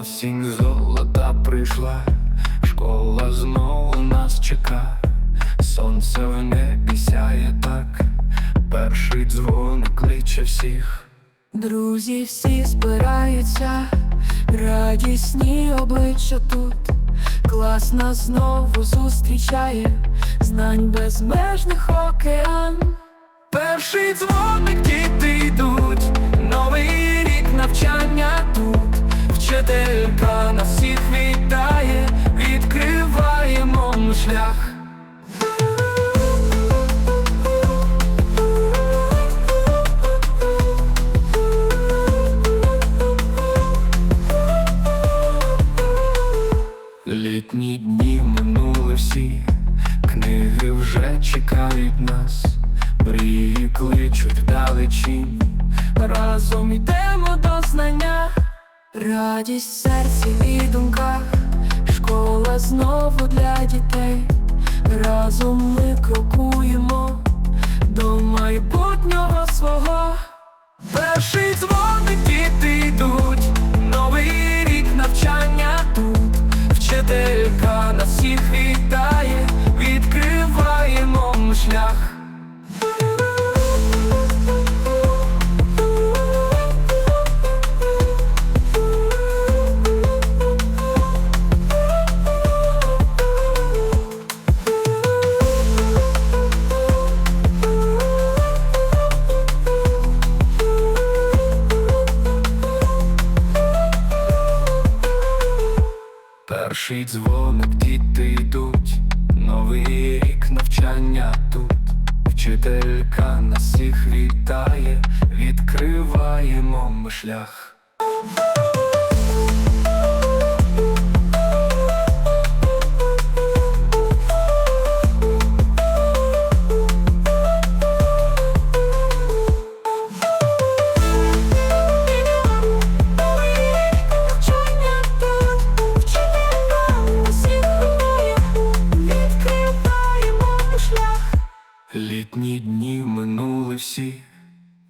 Осінь золота прийшла, школа знову нас чека, сонце в небі сяє так, перший дзвоник кличе всіх. Друзі всі збираються, радісні обличчя тут. Клас нас знову зустрічає, знань безмежних океан. Перший дзвоник діти йдуть, новий рік навчання вчителька нас всіх вітає, відкриваємо шлях. Літні дні минули всі, книги вже чекають нас, мрії кличуть вдалечінь, разом йдемо до знання. Радість серці і думках, школа знову для дітей. Разом ми крокуємо до майбутнього Перший дзвоник діти йдуть, новий рік навчання тут, вчителька нас всіх вітає, відкриваємо ми шлях. Минули всі,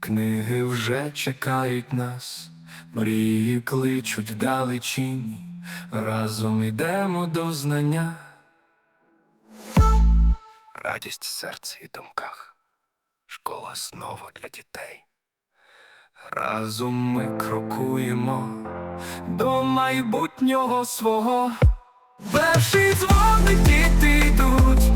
книги вже чекають нас, мрії кличуть вдалечінь, разом йдемо до знання. Радість в серці і думках, школа знову для дітей. Разом ми крокуємо до майбутнього свого. Перший дзвоник діти йдуть,